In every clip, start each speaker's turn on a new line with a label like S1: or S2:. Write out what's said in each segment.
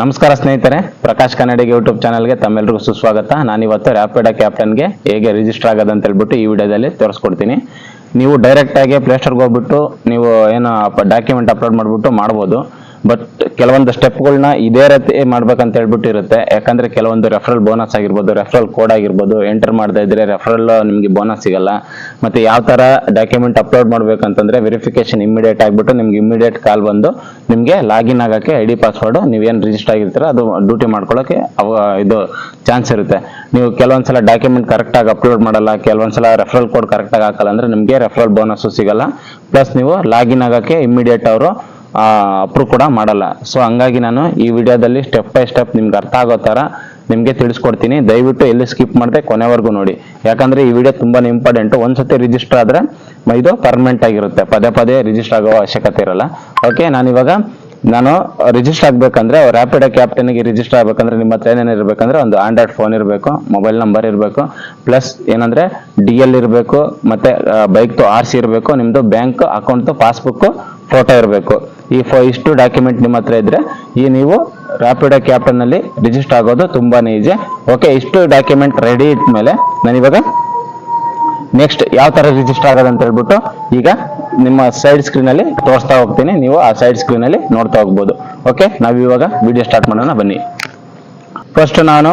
S1: ನಮಸ್ಕಾರ ಸ್ನೇಹಿತರೆ, ಪ್ರಕಾಶ್ ಕನ್ನಡಿಗೆ ಯೂಟ್ಯೂಬ್ ಚಾನಲ್ಗೆ ತಮ್ಮೆಲ್ಲರಿಗೂ ಸುಸ್ವಾಗತ. ನಾನಿವತ್ತು ರ್ಯಾಪಿಡ ಕ್ಯಾಪ್ಟನ್ಗೆ ಹೇಗೆ ರಿಜಿಸ್ಟರ್ ಆಗೋದು ಅಂತ ಹೇಳ್ಬಿಟ್ಟು ಈ ವಿಡಿಯೋದಲ್ಲಿ ತೋರಿಸ್ಕೊಡ್ತೀನಿ. ನೀವು ಡೈರೆಕ್ಟ್ ಆಗಿ ಪ್ಲೇಸ್ಟೋರ್ಗೆ ಹೋಗ್ಬಿಟ್ಟು, ನೀವು ಏನು ಡಾಕ್ಯುಮೆಂಟ್ ಅಪ್ಲೋಡ್ ಮಾಡಿಬಿಟ್ಟು ಮಾಡ್ಬೋದು. ಬಟ್ ಕೆಲವೊಂದು ಸ್ಟೆಪ್ಗಳನ್ನ ಇದೇ ರೀತಿ ಮಾಡ್ಬೇಕಂತ ಹೇಳ್ಬಿಟ್ಟು ಇರುತ್ತೆ ಯಾಕಂದ್ರೆ ಕೆಲವೊಂದು ರೆಫರಲ್ ಬೋನಸ್ ಆಗಿರ್ಬೋದು ರೆಫರಲ್ ಕೋಡ್ ಆಗಿರ್ಬೋದು ಎಂಟರ್ ಮಾಡದೇ ಇದ್ರೆ ರೆಫರಲ್ ನಿಮಗೆ ಬೋನಸ್ ಸಿಗಲ್ಲ. ಮತ್ತೆ ಯಾವ ತರ ಡಾಕ್ಯುಮೆಂಟ್ ಅಪ್ಲೋಡ್ ಮಾಡ್ಬೇಕಂತಂದ್ರೆ ವೆರಿಫಿಕೇಶನ್ ಇಮಿಡಿಯೇಟ್ ಆಗ್ಬಿಟ್ಟು ನಿಮ್ಗೆ ಇಮಿಡಿಯೇಟ್ ಕಾಲ್ ಬಂದು ನಿಮಗೆ ಲಾಗಿನ್ ಆಗಕ್ಕೆ ಐ ಡಿ ಪಾಸ್ವರ್ಡ್ ನೀವೇನು ರಿಜಿಸ್ಟರ್ ಆಗಿರ್ತೀರ, ಅದು ಡ್ಯೂಟಿ ಮಾಡ್ಕೊಳ್ಳೋಕೆ ಇದು ಚಾನ್ಸ್ ಇರುತ್ತೆ. ನೀವು ಕೆಲವೊಂದ್ಸಲ ಡಾಕ್ಯುಮೆಂಟ್ ಕರೆಕ್ಟ್ ಆಗಿ ಅಪ್ಲೋಡ್ ಮಾಡಲ್ಲ, ಕೆಲವೊಂದ್ಸಲ ರೆಫರಲ್ ಕೋಡ್ ಕರೆಕ್ಟ್ ಆಗಿ ಹಾಕಲ್ಲ ಅಂದ್ರೆ ನಿಮಗೆ ರೆಫರಲ್ ಬೋನಸ್ ಸಿಗಲ್ಲ. ಪ್ಲಸ್ ನೀವು ಲಾಗಿನ್ ಆಗಕ್ಕೆ ಇಮಿಡಿಯೇಟ್ ಅವರು ಅಪ್ರೂವ್ ಕೂಡ ಮಾಡಲ್ಲ. ಸೊ ಹಂಗಾಗಿ ನಾನು ಈ ವಿಡಿಯೋದಲ್ಲಿ ಸ್ಟೆಪ್ ಬೈ ಸ್ಟೆಪ್ ನಿಮ್ಗೆ ಅರ್ಥ ಆಗೋ ಥರ ನಿಮಗೆ ತಿಳಿಸ್ಕೊಡ್ತೀನಿ. ದಯವಿಟ್ಟು ಎಲ್ಲಿ ಸ್ಕಿಪ್ ಮಾಡದೆ ಕೊನೆವರೆಗೂ ನೋಡಿ. ಯಾಕಂದ್ರೆ ಈ ವಿಡಿಯೋ ತುಂಬಾನೇ ಇಂಪಾರ್ಟೆಂಟ್ ಒಂದ್ಸತಿ ರಿಜಿಸ್ಟರ್ ಆದ್ರೆ ಇದು ಪರ್ಮನೆಂಟ್ ಆಗಿರುತ್ತೆ. ಪದೇ ಪದೇ ರಿಜಿಸ್ಟರ್ ಆಗೋ ಅವಶ್ಯಕತೆ ಇರಲ್ಲ. ಓಕೆ ನಾನು ಇವಾಗ ನಾನು ರಿಜಿಸ್ಟರ್ ಆಗಬೇಕಂದ್ರೆ ರ್ಯಾಪಿಡ್ ಕ್ಯಾಪ್ಟನ್ಗೆ ರಿಜಿಸ್ಟರ್ ಆಗಬೇಕಂದ್ರೆ ನಿಮ್ಮ ಹತ್ರ ಏನೇನು ಇರಬೇಕಂದ್ರೆ ಒಂದು ಆಂಡ್ರಾಯ್ಡ್ ಫೋನ್ ಇರಬೇಕು ಮೊಬೈಲ್ ನಂಬರ್ ಇರಬೇಕು ಪ್ಲಸ್ ಏನಂದ್ರೆ ಡಿ ಎಲ್ ಇರಬೇಕು, ಮತ್ತೆ ಬೈಕ್ದು ಆರ್ ಸಿ ಇರಬೇಕು ನಿಮ್ಮದು ಬ್ಯಾಂಕ್ ಅಕೌಂಟ್ದು ಪಾಸ್ಬುಕ್ ಫೋಟೋ ಇರಬೇಕು. ಈ ಫೋ, ಇಷ್ಟು ಡಾಕ್ಯುಮೆಂಟ್ ನಿಮ್ಮ ಹತ್ರ ಇದ್ರೆ ಈ ನೀವು ರ್ಯಾಪಿಡೋ ಕ್ಯಾಪ್ಟನ್ನಲ್ಲಿ ರಿಜಿಸ್ಟರ್ ಆಗೋದು ತುಂಬಾನೇ ಈಜಿ ಓಕೆ ಇಷ್ಟು ಡಾಕ್ಯುಮೆಂಟ್ ರೆಡಿ ಇಟ್ಮೇಲೆ ನಾನಿವಾಗ ನೆಕ್ಸ್ಟ್ ಯಾವ ತರ ರಿಜಿಸ್ಟರ್ ಆಗೋದು ಅಂತ ಹೇಳ್ಬಿಟ್ಟು ಈಗ ನಿಮ್ಮ ಸೈಡ್ ಸ್ಕ್ರೀನ್ ಅಲ್ಲಿ ತೋರಿಸ್ತಾ ಹೋಗ್ತೀನಿ. ನೀವು ಆ ಸೈಡ್ ಸ್ಕ್ರೀನ್ ಅಲ್ಲಿ ನೋಡ್ತಾ ಹೋಗ್ಬೋದು. ಓಕೆ ನಾವು ಇವಾಗ ವಿಡಿಯೋ ಸ್ಟಾರ್ಟ್ ಮಾಡೋಣ, ಬನ್ನಿ. ಫಸ್ಟ್ ನಾನು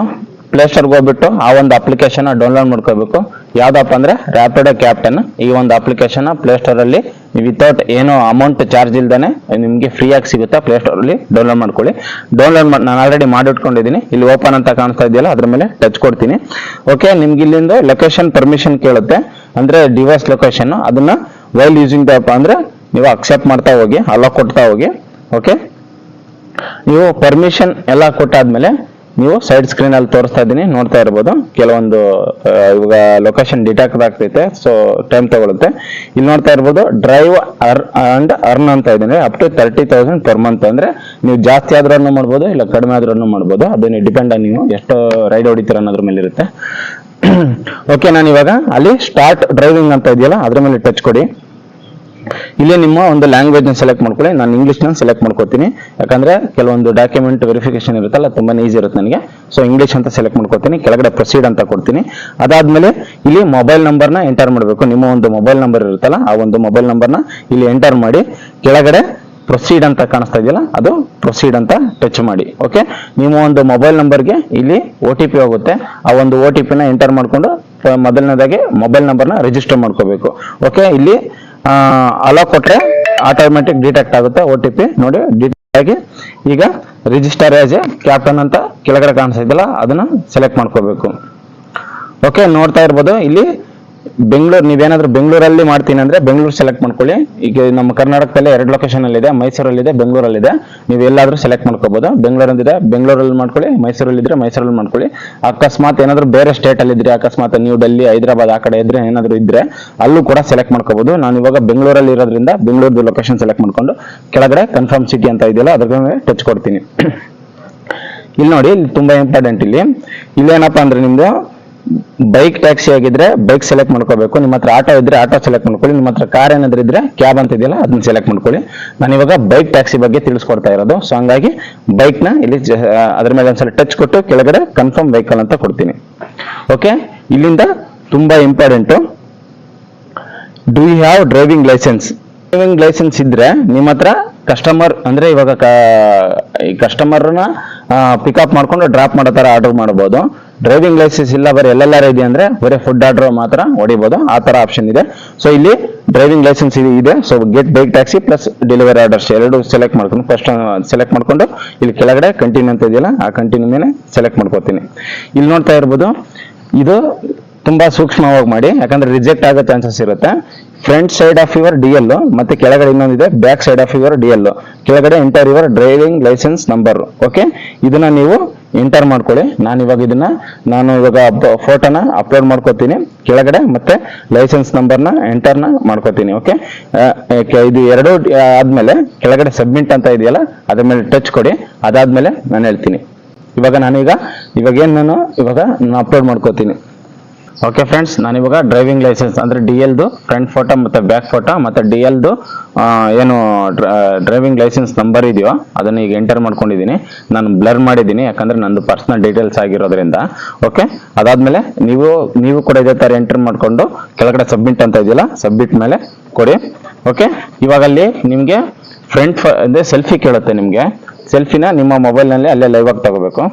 S1: ಪ್ಲೇಸ್ಟೋರ್ಗೆ ಹೋಗ್ಬಿಟ್ಟು ಆ ಒಂದು ಅಪ್ಲಿಕೇಶನ್ ಡೌನ್ಲೋಡ್ ಮಾಡ್ಕೋಬೇಕು. ಯಾವ್ದಪ್ಪ ಅಂದ್ರೆ ರ್ಯಾಪಿಡೋ ಕ್ಯಾಪ್ಟನ್ ಈ ಒಂದು ಅಪ್ಲಿಕೇಶನ್ ಪ್ಲೇಸ್ಟೋರ್ ಅಲ್ಲಿ ವಿತೌಟ್ ಏನೋ ಅಮೌಂಟ್ ಚಾರ್ಜ್ ಇಲ್ದೇ ನಿಮಗೆ ಫ್ರೀ ಆಗಿ ಸಿಗುತ್ತೆ ಪ್ಲೇಸ್ಟೋರಲ್ಲಿ ಡೌನ್ಲೋಡ್ ಮಾಡ್ಕೊಳ್ಳಿ. ಡೌನ್ಲೋಡ್ ಮಾಡಿ ನಾನು ಆಲ್ರೆಡಿ ಮಾಡಿಟ್ಕೊಂಡಿದ್ದೀನಿ. ಇಲ್ಲಿ ಓಪನ್ ಅಂತ ಕಾಣಿಸ್ತಾ ಇದೆಯಲ್ಲ, ಅದ್ರ ಮೇಲೆ ಟಚ್ ಕೊಡ್ತೀನಿ. ಓಕೆ ನಿಮ್ಗೆ ಇಲ್ಲಿಂದ ಲೊಕೇಶನ್ ಪರ್ಮಿಷನ್ ಕೇಳುತ್ತೆ. ಅಂದರೆ ಡಿವೈಸ್ ಲೊಕೇಶನ್ ಅದನ್ನು ವೈಲ್ ಯೂಸಿಂಗ್ ದ ಅಂದರೆ ನೀವು ಅಕ್ಸೆಪ್ಟ್ ಮಾಡ್ತಾ ಹೋಗಿ ಅಲ್ಲ ಕೊಡ್ತಾ ಹೋಗಿ ಓಕೆ ನೀವು ಪರ್ಮಿಷನ್ ಎಲ್ಲ ಕೊಟ್ಟಾದ್ಮೇಲೆ ನೀವು ಸೈಡ್ ಸ್ಕ್ರೀನ್ ಅಲ್ಲಿ ತೋರಿಸ್ತಾ ಇದ್ದೀನಿ, ನೋಡ್ತಾ ಇರ್ಬೋದು. ಕೆಲವೊಂದು ಇವಾಗ ಲೊಕೇಶನ್ ಡಿಟಾಕ್ಟ್ ಆಗ್ತೈತೆ ಸೊ ಟೈಮ್ ತಗೊಳುತ್ತೆ. ಇಲ್ಲಿ ನೋಡ್ತಾ ಇರ್ಬೋದು ಡ್ರೈವ್ ಅರ್ ಅಂಡ್ ಅರ್ನ್ ಅಂತ ಇದ್ದೀನಿ. Up to thirty thousand per month ಅಂದ್ರೆ ನೀವು ಜಾಸ್ತಿ ಆದ್ರೂ ಮಾಡ್ಬೋದು, ಇಲ್ಲ ಕಡಿಮೆ ಆದ್ರೂ ಮಾಡ್ಬೋದು. ಅದನ್ನ ಡಿಪೆಂಡ್ ನೀವು ಎಷ್ಟು ರೈಡ್ ಹೊಡಿತೀರ ಅನ್ನೋದ್ರ ಮೇಲೆ ಇರುತ್ತೆ. ಓಕೆ ನಾನು ಇವಾಗ ಅಲ್ಲಿ ಸ್ಟಾರ್ಟ್ ಡ್ರೈವಿಂಗ್ ಅಂತ ಇದೆಯಲ್ಲ, ಅದ್ರ ಮೇಲೆ ಟಚ್ ಕೊಡಿ. ಇಲ್ಲಿ ನಿಮ್ಮ ಒಂದು ಲ್ಯಾಂಗ್ವೇಜ್ ಸೆಲೆಕ್ಟ್ ಮಾಡ್ಕೊಳ್ಳಿ. ನಾನು ಇಂಗ್ಲೀಷ್ನ ಸೆಲೆಕ್ಟ್ ಮಾಡ್ಕೋತೀನಿ. ಯಾಕಂದ್ರೆ ಕೆಲವೊಂದು ಡಾಕ್ಯುಮೆಂಟ್ ವೆರಿಫಿಕೇಶನ್ ಇರುತ್ತಲ್ಲ ತುಂಬಾ ಈಸಿ ಇರುತ್ತೆ ನನಗೆ. ಸೊ ಇಂಗ್ಲೀಷ್ ಅಂತ ಸೆಲೆಕ್ಟ್ ಮಾಡ್ಕೋತೀನಿ. ಕೆಳಗಡೆ ಪ್ರೊಸೀಡ್ ಅಂತ ಕೊಡ್ತೀನಿ. ಅದಾದ್ಮೇಲೆ ಇಲ್ಲಿ ಮೊಬೈಲ್ ನಂಬರ್ನ ಎಂಟರ್ ಮಾಡಬೇಕು. ನಿಮ್ಮ ಒಂದು ಮೊಬೈಲ್ ನಂಬರ್ ಇರುತ್ತಲ್ಲ, ಆ ಒಂದು ಮೊಬೈಲ್ ನಂಬರ್ನ ಇಲ್ಲಿ ಎಂಟರ್ ಮಾಡಿ, ಕೆಳಗಡೆ ಪ್ರೊಸೀಡ್ ಅಂತ ಕಾಣಿಸ್ತಾ ಇದೆಯಲ್ಲ, ಅದು ಪ್ರೊಸೀಡ್ ಅಂತ ಟಚ್ ಮಾಡಿ. ಓಕೆ ನಿಮ್ಮ ಒಂದು ಮೊಬೈಲ್ ನಂಬರ್ಗೆ ಇಲ್ಲಿ ಒ ಟಿ ಪಿ ಹೋಗುತ್ತೆ. ಆ ಒಂದು ಒ ಟಿ ಪಿನ ಎಂಟರ್ ಮಾಡಿಕೊಂಡು, ಮೊದಲನೇದಾಗಿ ಮೊಬೈಲ್ ನಂಬರ್ನ ರಿಜಿಸ್ಟರ್ ಮಾಡ್ಕೋಬೇಕು. ಓಕೆ ಇಲ್ಲಿ ಅಲೋ ಕೊಟ್ರೆ ಆಟೋಮೆಟಿಕ್ ಡಿಟೆಕ್ಟ್ ಆಗುತ್ತೆ ಒ ಟಿ ಪಿ ನೋಡಿ ಡಿಟೆಕ್ಟ್ ಆಗಿ ಈಗ ರಿಜಿಸ್ಟರ್ ಆಸ್ ಕ್ಯಾಪ್ಟನ್ ಅಂತ ಕೆಳಗಡೆ ಕಾಣಿಸ್ತಿದ್ದಲ್ಲ ಅದನ್ನ ಸೆಲೆಕ್ಟ್ ಮಾಡ್ಕೋಬೇಕು. ಓಕೆ ನೋಡ್ತಾ ಇರ್ಬೋದು. ಇಲ್ಲಿ ಬೆಂಗಳೂರು, ನೀವೇನಾದ್ರೂ ಬೆಂಗಳೂರಲ್ಲಿ ಮಾಡ್ತೀನಿ ಅಂದ್ರೆ ಬೆಂಗಳೂರು ಸೆಲೆಕ್ಟ್ ಮಾಡ್ಕೊಳ್ಳಿ. ಈಗ ನಮ್ಮ ಕರ್ನಾಟಕದಲ್ಲಿ ಎರಡು ಲೊಕೇಶನ್ ಅಲ್ಲಿ ಇದೆ ಮೈಸೂರಲ್ಲಿದೆ, ಬೆಂಗಳೂರಲ್ಲಿದೆ. ನೀವು ಎಲ್ಲಾದ್ರೂ ಸೆಲೆಕ್ಟ್ ಮಾಡ್ಕೋಬೋದು. ಬೆಂಗಳೂರಲ್ಲಿದೆ ಬೆಂಗಳೂರಲ್ಲಿ ಮಾಡ್ಕೊಳ್ಳಿ. ಮೈಸೂರಲ್ಲಿದ್ರೆ ಮೈಸೂರಲ್ಲಿ ಮಾಡ್ಕೊಳ್ಳಿ. ಅಕಸ್ಮಾತ್ ಏನಾದ್ರೂ ಬೇರೆ ಸ್ಟೇಟ್ ಇದ್ರೆ, ಅಕಸ್ಮಾತ್ ನ್ಯೂ ಡೆಲ್ಲಿ ಹೈದರಾಬಾದ್ ಆ ಕಡೆ ಇದ್ರೆ ಏನಾದ್ರೂ ಇದ್ರೆ ಅಲ್ಲೂ ಕೂಡ ಸೆಲೆಕ್ಟ್ ಮಾಡ್ಕೋಬಹುದು ನಾನು ಇವಾಗ ಬೆಂಗಳೂರಲ್ಲಿ ಇರೋದ್ರಿಂದ ಬೆಂಗಳೂರು ಲೊಕೇಶನ್ ಸೆಲೆಕ್ಟ್ ಮಾಡ್ಕೊಂಡು ಕೆಳಗಡೆ ಕನ್ಫರ್ಮ್ ಸಿಟಿ ಅಂತ ಇದೆಯಲ್ಲ ಅದ್ರ ಟಚ್ ಕೊಡ್ತೀನಿ. ಇಲ್ಲಿ ನೋಡಿ, ಇಲ್ಲಿ ತುಂಬಾ ಇಂಪಾರ್ಟೆಂಟ್ ಇಲ್ಲಿ. ಇಲ್ಲೇನಪ್ಪ ಅಂದ್ರೆ ನಿಮ್ದು ಬೈಕ್ ಟ್ಯಾಕ್ಸಿ ಆಗಿದ್ರೆ ಬೈಕ್ ಸೆಲೆಕ್ಟ್ ಮಾಡ್ಕೋಬೇಕು. ನಿಮ್ಮ ಹತ್ರ ಆಟೋ ಇದ್ರೆ ಆಟೋ ಸೆಲೆಕ್ಟ್ ಮಾಡ್ಕೊಳ್ಳಿ. ನಿಮ್ಮ ಹತ್ರ ಕಾರ್ ಏನಾದ್ರು ಇದ್ರೆ ಕ್ಯಾಬ್ ಅಂತ ಇದೆಯಲ್ಲ, ಅದನ್ನ ಸೆಲೆಕ್ಟ್ ಮಾಡ್ಕೊಳ್ಳಿ. ನಾನು ಇವಾಗ ಬೈಕ್ ಟ್ಯಾಕ್ಸಿ ಬಗ್ಗೆ ತಿಳಿಸ್ಕೊಡ್ತಾ ಇರೋದು. ಸೊ ಹಂಗಾಗಿ ಬೈಕ್ನ ಇಲ್ಲಿ ಅದ್ರ ಮೇಲೆ ಒಂದ್ಸಲ ಟಚ್ ಕೊಟ್ಟು ಕೆಳಗಡೆ ಕನ್ಫರ್ಮ್ ವೆಹಿಕಲ್ ಅಂತ ಕೊಡ್ತೀನಿ. ಓಕೆ ಇಲ್ಲಿಂದ ತುಂಬಾ important do you have driving licence driving licence ಇದ್ರೆ ನಿಮ್ಮ ಹತ್ರ ಕಸ್ಟಮರ್ ಅಂದ್ರೆ ಇವಾಗ ಕಸ್ಟಮರ್ನ ಪಿಕಪ್ ಮಾಡ್ಕೊಂಡು ಡ್ರಾಪ್ ಮಾಡೋ ತರ ಆರ್ಡರ್ ಮಾಡಬಹುದು ಡ್ರೈವಿಂಗ್ ಲೈಸೆನ್ಸ್ ಇಲ್ಲ, ಬರೀ ಎಲ್ಲೆಲ್ಲಾರ ಇದೆ ಅಂದ್ರೆ ಬರೀ ಫುಡ್ ಆರ್ಡರ್ ಮಾತ್ರ ಹೊಡಿಬಹುದು ಆ ತರ ಆಪ್ಷನ್ ಇದೆ. ಸೊ ಇಲ್ಲಿ ಡ್ರೈವಿಂಗ್ ಲೈಸೆನ್ಸ್ ಇದೆ so get bike taxi plus delivery orders ಎರಡು ಸೆಲೆಕ್ಟ್ ಮಾಡ್ಕೊಂಡು ಫಸ್ಟ್ ಸೆಲೆಕ್ಟ್ ಮಾಡ್ಕೊಂಡು ಇಲ್ಲಿ ಕೆಳಗಡೆ ಕಂಟಿನ್ಯೂ ಅಂತ ಇದೆಯಲ್ಲ, ಆ ಕಂಟಿನ್ಯೂ ಮೇಲೆ ಸೆಲೆಕ್ಟ್ ಮಾಡ್ಕೋತೀನಿ. ಇಲ್ಲಿ ನೋಡ್ತಾ ಇರ್ಬೋದು, ಇದು ತುಂಬಾ ಸೂಕ್ಷ್ಮವಾಗಿ ಮಾಡಿ, ಯಾಕಂದ್ರೆ ರಿಜೆಕ್ಟ್ ಆಗೋ ಚಾನ್ಸಸ್ ಇರುತ್ತೆ. Front side of your D L ಮತ್ತೆ ಕೆಳಗಡೆ ಇನ್ನೊಂದಿದೆ back side of your D L ಕೆಳಗಡೆ enter your driving licence number okay ಇದನ್ನ ನೀವು ಎಂಟರ್ ಮಾಡ್ಕೊಳ್ಳಿ. ನಾನು ಇವಾಗ ಇದನ್ನ, ನಾನು ಇವಾಗ ಫೋಟೋನ ಅಪ್ಲೋಡ್ ಮಾಡ್ಕೋತೀನಿ. ಕೆಳಗಡೆ ಮತ್ತೆ ಲೈಸೆನ್ಸ್ ನಂಬರ್ನ ಎಂಟರ್ನ ಮಾಡ್ಕೋತೀನಿ ಓಕೆ ಇದು ಎರಡು ಆದ್ಮೇಲೆ ಕೆಳಗಡೆ ಸಬ್ಮಿಟ್ ಅಂತ ಇದೆಯಲ್ಲ, ಅದ್ರ ಮೇಲೆ ಟಚ್ ಕೊಡಿ. ಅದಾದ್ಮೇಲೆ ನಾನು ಹೇಳ್ತೀನಿ. ಇವಾಗ ನಾನೀಗ, ಇವಾಗ ಏನು ನಾನು, ಇವಾಗ ನಾನು ಅಪ್ಲೋಡ್ ಮಾಡ್ಕೋತೀನಿ. ಓಕೆ ಫ್ರೆಂಡ್ಸ್ ನಾನಿವಾಗ ಡ್ರೈವಿಂಗ್ ಲೈಸೆನ್ಸ್ ಅಂದರೆ ಡಿ ಎಲ್ದು ಫ್ರಂಟ್ ಫೋಟೋ ಮತ್ತು ಬ್ಯಾಕ್ ಫೋಟೋ ಮತ್ತು ಡಿ ಎಲ್ದು ಏನು ಡ್ರೈವಿಂಗ್ ಲೈಸೆನ್ಸ್ ನಂಬರ್ ಇದೆಯೋ ಅದನ್ನು ಈಗ ಎಂಟರ್ ಮಾಡ್ಕೊಂಡಿದ್ದೀನಿ. ನಾನು ಬ್ಲರ್ ಮಾಡಿದ್ದೀನಿ, ಯಾಕಂದರೆ ನಂದು ಪರ್ಸ್ನಲ್ ಡೀಟೇಲ್ಸ್ ಆಗಿರೋದ್ರಿಂದ. ಓಕೆ ಅದಾದಮೇಲೆ ನೀವು ನೀವು ಕೂಡ ಇದೇ ಥರ ಎಂಟರ್ ಮಾಡಿಕೊಂಡು ಕೆಳಗಡೆ ಸಬ್ಮಿಟ್ ಅಂತ ಇದೆಯಲ್ಲ ಸಬ್ಮಿಟ್ ಮೇಲೆ ಕೊಡಿ. ಓಕೆ ಇವಾಗ ಅಲ್ಲಿ ನಿಮಗೆ ಫ್ರಂಟ್ ಅಂದರೆ ಸೆಲ್ಫಿ ಕೇಳುತ್ತೆ ನಿಮಗೆ. ಸೆಲ್ಫಿನ ನಿಮ್ಮ ಮೊಬೈಲ್ನಲ್ಲಿ ಅಲ್ಲೇ ಲೈವ್ ಆಗಿ ತಗೋಬೇಕು.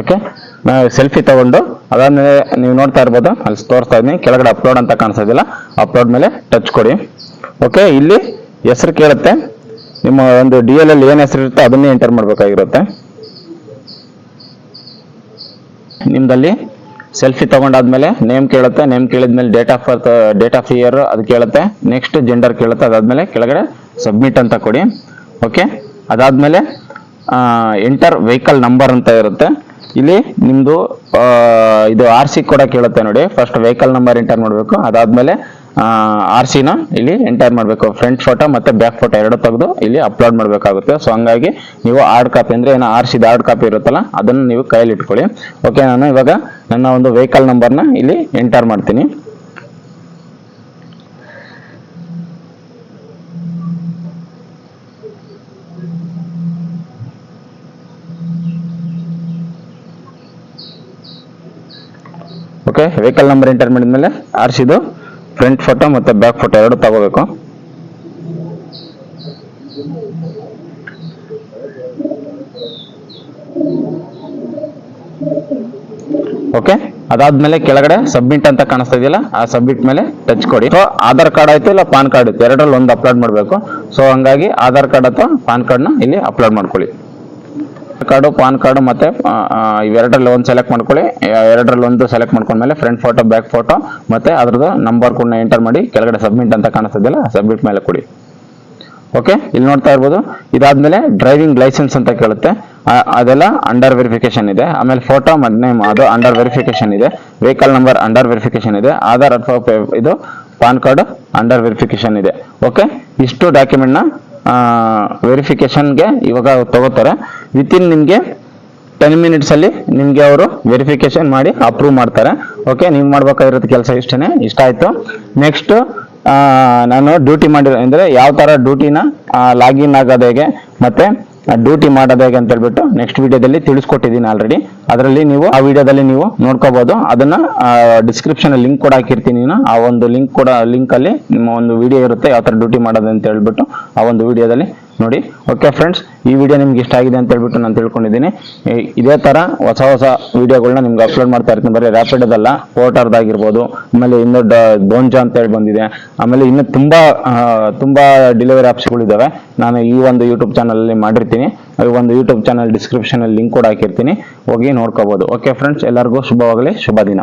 S1: ಓಕೆ? ನಾವು ಸೆಲ್ಫಿ ತಗೊಂಡು, ಅದಾದ್ಮೇಲೆ ನೀವು ನೋಡ್ತಾ ಇರ್ಬೋದು, ಅಲ್ಲಿ ತೋರಿಸ್ತಾ ಇದ್ದೀನಿ. ಕೆಳಗಡೆ ಅಪ್ಲೋಡ್ ಅಂತ ಕಾಣಿಸೋದಿಲ್ಲ ಅಪ್ಲೋಡ್ ಮೇಲೆ ಟಚ್ ಕೊಡಿ. ಓಕೆ, ಇಲ್ಲಿ ಹೆಸರು ಕೇಳುತ್ತೆ. ನಿಮ್ಮ ಒಂದು ಡಿ ಎಲ್ ಅಲ್ಲಿ ಏನು ಹೆಸರು ಇರುತ್ತೆ ಅದನ್ನೇ ಎಂಟರ್ ಮಾಡಬೇಕಾಗಿರುತ್ತೆ. ನಿಮ್ದಲ್ಲಿ ಸೆಲ್ಫಿ ತಗೊಂಡಾದ್ಮೇಲೆ ನೇಮ್ ಕೇಳುತ್ತೆ. Name ಕೇಳಿದ್ಮೇಲೆ date of birth date of year ಅದು ಕೇಳುತ್ತೆ. ನೆಕ್ಸ್ಟ್ ಜೆಂಡರ್ ಕೇಳುತ್ತೆ. ಅದಾದ್ಮೇಲೆ ಕೆಳಗಡೆ ಸಬ್ಮಿಟ್ ಅಂತ ಕೊಡಿ. ಓಕೆ, ಅದಾದ್ಮೇಲೆ ಎಂಟರ್ ವೆಹಿಕಲ್ ನಂಬರ್ ಅಂತ ಇರುತ್ತೆ. ಇಲ್ಲಿ ನಿಮ್ದು ಆ, ಇದು ಆರ್ ಸಿ ಕೂಡ ಕೇಳುತ್ತೆ ನೋಡಿ. ಫಸ್ಟ್ ವೆಹಿಕಲ್ ನಂಬರ್ ಎಂಟರ್ ಮಾಡಬೇಕು. ಅದಾದ್ಮೇಲೆ ಆರ್ ಸಿನ ಇಲ್ಲಿ ಎಂಟರ್ ಮಾಡಬೇಕು. ಫ್ರಂಟ್ ಫೋಟೋ ಮತ್ತೆ ಬ್ಯಾಕ್ ಫೋಟೋ ಎರಡು ತೆಗೆದು ಇಲ್ಲಿ ಅಪ್ಲೋಡ್ ಮಾಡಬೇಕಾಗುತ್ತೆ. ಸೊ ಹಂಗಾಗಿ ನೀವು ಹಾರ್ಡ್ ಕಾಪಿ ಅಂದ್ರೆ ಏನೋ ಆರ್ ಸಿದ ಹಾರ್ಡ್ ಕಾಪಿ ಇರುತ್ತಲ್ಲ ಅದನ್ನು ನೀವು ಕೈಯಲ್ಲಿ ಇಟ್ಕೊಳ್ಳಿ ಓಕೆ ನಾನು ಇವಾಗ ನನ್ನ ಒಂದು ವೆಹಿಕಲ್ ನಂಬರ್ನ ಇಲ್ಲಿ ಎಂಟರ್ ಮಾಡ್ತೀನಿ. ಓಕೆ ವೆಹಿಕಲ್ ನಂಬರ್ ಎಂಟರ್ ಮಾಡಿದ್ಮೇಲೆ ಆರ್ ಸಿದು ಫ್ರಂಟ್ ಫೋಟೋ ಮತ್ತೆ ಬ್ಯಾಕ್ ಫೋಟೋ ಎರಡು ತಗೋಬೇಕು. ಓಕೆ ಅದಾದ್ಮೇಲೆ ಕೆಳಗಡೆ ಸಬ್ಮಿಟ್ ಅಂತ ಕಾಣಿಸ್ತಾ ಇದೆಯಲ್ಲ, ಆ ಸಬ್ಮಿಟ್ ಮೇಲೆ ಟಚ್ ಕೊಡಿ. ಸೊ ಆಧಾರ್ ಕಾರ್ಡ್ ಆಯ್ತು ಇಲ್ಲ ಪಾನ್ ಕಾರ್ಡ್ ಇತ್ತು ಎರಡರಲ್ಲಿ ಒಂದು ಅಪ್ಲೋಡ್ ಮಾಡಬೇಕು. ಸೊ ಹಂಗಾಗಿ ಆಧಾರ್ ಕಾರ್ಡ್ ಅಥವಾ ಪಾನ್ ಕಾರ್ಡ್ನ ಇಲ್ಲಿ ಅಪ್ಲೋಡ್ ಮಾಡ್ಕೊಳ್ಳಿ. ಕಾರ್ಡು ಪಾನ್ ಕಾರ್ಡು ಮತ್ತೆ ಇವೆರಡರಲ್ಲಿ ಒಂದು ಸೆಲೆಕ್ಟ್ ಮಾಡ್ಕೊಳ್ಳಿ. ಎರಡರಲ್ಲಿ ಒಂದು ಸೆಲೆಕ್ಟ್ ಮಾಡ್ಕೊಂಡ್ಮೇಲೆ ಫ್ರಂಟ್ ಫೋಟೋ ಬ್ಯಾಕ್ ಫೋಟೋ ಮತ್ತೆ ಅದ್ರದ್ದು ನಂಬರ್ ಕೂಡ ಎಂಟರ್ ಮಾಡಿ ಕೆಳಗಡೆ ಸಬ್ಮಿಟ್ ಅಂತ ಕಾಣಿಸ್ತಿದ್ದಿಲ್ಲ ಸಬ್ಮಿಟ್ ಮೇಲೆ ಕೊಡಿ. ಓಕೆ ಇಲ್ಲಿ ನೋಡ್ತಾ ಇರ್ಬೋದು. ಇದಾದ್ಮೇಲೆ ಡ್ರೈವಿಂಗ್ ಲೈಸೆನ್ಸ್ ಅಂತ ಕೇಳುತ್ತೆ. ಅದೆಲ್ಲ ಅಂಡರ್ ವೆರಿಫಿಕೇಶನ್ ಇದೆ. ಆಮೇಲೆ ಫೋಟೋ ಮತ್ತೆ ನೇಮ್ ಅದು ಅಂಡರ್ ವೆರಿಫಿಕೇಶನ್ ಇದೆ. ವೆಹಿಕಲ್ ನಂಬರ್ ಅಂಡರ್ ವೆರಿಫಿಕೇಶನ್ ಇದೆ. ಆಧಾರ್ ಅಥವಾ ಇದು ಪಾನ್ ಕಾರ್ಡ್ ಅಂಡರ್ ವೆರಿಫಿಕೇಶನ್ ಇದೆ. ಓಕೆ ಇಷ್ಟು ಡಾಕ್ಯುಮೆಂಟ್ನ ವೆರಿಫಿಕೇಶನ್ಗೆ ಇವಾಗ ತಗೋತಾರೆ. ವಿತಿನ್ ನಿಮಗೆ ಟೆನ್ ಮಿನಿಟ್ಸ್ ಅಲ್ಲಿ ನಿಮ್ಗೆ ಅವರು ವೆರಿಫಿಕೇಶನ್ ಮಾಡಿ ಅಪ್ರೂವ್ ಮಾಡ್ತಾರೆ. ಓಕೆ ನೀವು ಮಾಡ್ಬೇಕಾಗಿರೋದು ಕೆಲಸ ಇಷ್ಟೇ ಇಷ್ಟ ಆಯಿತು. ನೆಕ್ಸ್ಟ್ ನಾನು ಡ್ಯೂಟಿ ಮಾಡಿರೋ, ಅಂದರೆ ಯಾವ ಥರ ಡ್ಯೂಟಿನ ಲಾಗಿನ್ ಆಗೋದು ಹೇಗೆ, ಮತ್ತೆ ಡ್ಯೂಟಿ ಮಾಡೋದು ಹೇಗೆ ಅಂತ ಹೇಳ್ಬಿಟ್ಟು ನೆಕ್ಸ್ಟ್ ವಿಡಿಯೋದಲ್ಲಿ ತಿಳಿಸ್ಕೊಟ್ಟಿದ್ದೀನಿ ಆಲ್ರೆಡಿ ಅದರಲ್ಲಿ ನೀವು ಆ ವಿಡಿಯೋದಲ್ಲಿ ನೀವು ನೋಡ್ಕೋಬಹುದು ಅದನ್ನ ಡಿಸ್ಕ್ರಿಪ್ಷನ್ ಲಿಂಕ್ ಕೂಡ ಹಾಕಿರ್ತೀನಿ ನಾನು. ಆ ಒಂದು ಲಿಂಕ್ ಕೂಡ ಲಿಂಕ್ ಅಲ್ಲಿ ನಿಮ್ಮ ಒಂದು ವಿಡಿಯೋ ಇರುತ್ತೆ ಯಾವ ತರ ಡ್ಯೂಟಿ ಮಾಡೋದು ಅಂತ ಹೇಳ್ಬಿಟ್ಟು ಆ ಒಂದು ವಿಡಿಯೋದಲ್ಲಿ ನೋಡಿ. ಓಕೆ ಫ್ರೆಂಡ್ಸ್ ಈ ವಿಡಿಯೋ ನಿಮ್ಗೆ ಇಷ್ಟ ಆಗಿದೆ ಅಂತ ಹೇಳ್ಬಿಟ್ಟು ನಾನು ತಿಳ್ಕೊಂಡಿದ್ದೀನಿ. ಇದೇ ತರ ಹೊಸ ಹೊಸ ವಿಡಿಯೋಗಳನ್ನ ನಿಮ್ಗೆ ಅಪ್ಲೋಡ್ ಮಾಡ್ತಾ ಇರ್ತೀನಿ. ಬರೀ ರ್ಯಾಪಿಡದಲ್ಲ ಪೋರ್ಟರ್ದಾಗಿರ್ಬೋದು ಆಮೇಲೆ ಇನ್ನೊಂದು ಡ ಅಂತ ಹೇಳಿ ಬಂದಿದೆ. ಆಮೇಲೆ ಇನ್ನು ತುಂಬಾ ತುಂಬ ಡೆಲಿವರಿ ಆಪ್ಸ್ಗಳು ಇದಾವೆ. ನಾನು ಈ ಒಂದು ಯೂಟ್ಯೂಬ್ ಚಾನಲಲ್ಲಿ ಮಾಡಿರ್ತೀನಿ. ಈ ಒಂದು ಯೂಟ್ಯೂಬ್ ಚಾನಲ್ ಡಿಸ್ಕ್ರಿಪ್ಷನ್ ಅಲ್ಲಿ ಲಿಂಕ್ ಕೂಡ ಹಾಕಿರ್ತೀನಿ. ಹೋಗಿ ನೋಡ್ಕೋಬೋದು. ಓಕೆ ಫ್ರೆಂಡ್ಸ್ ಎಲ್ಲರಿಗೂ ಶುಭವಾಗಲಿ ಶುಭ ದಿನ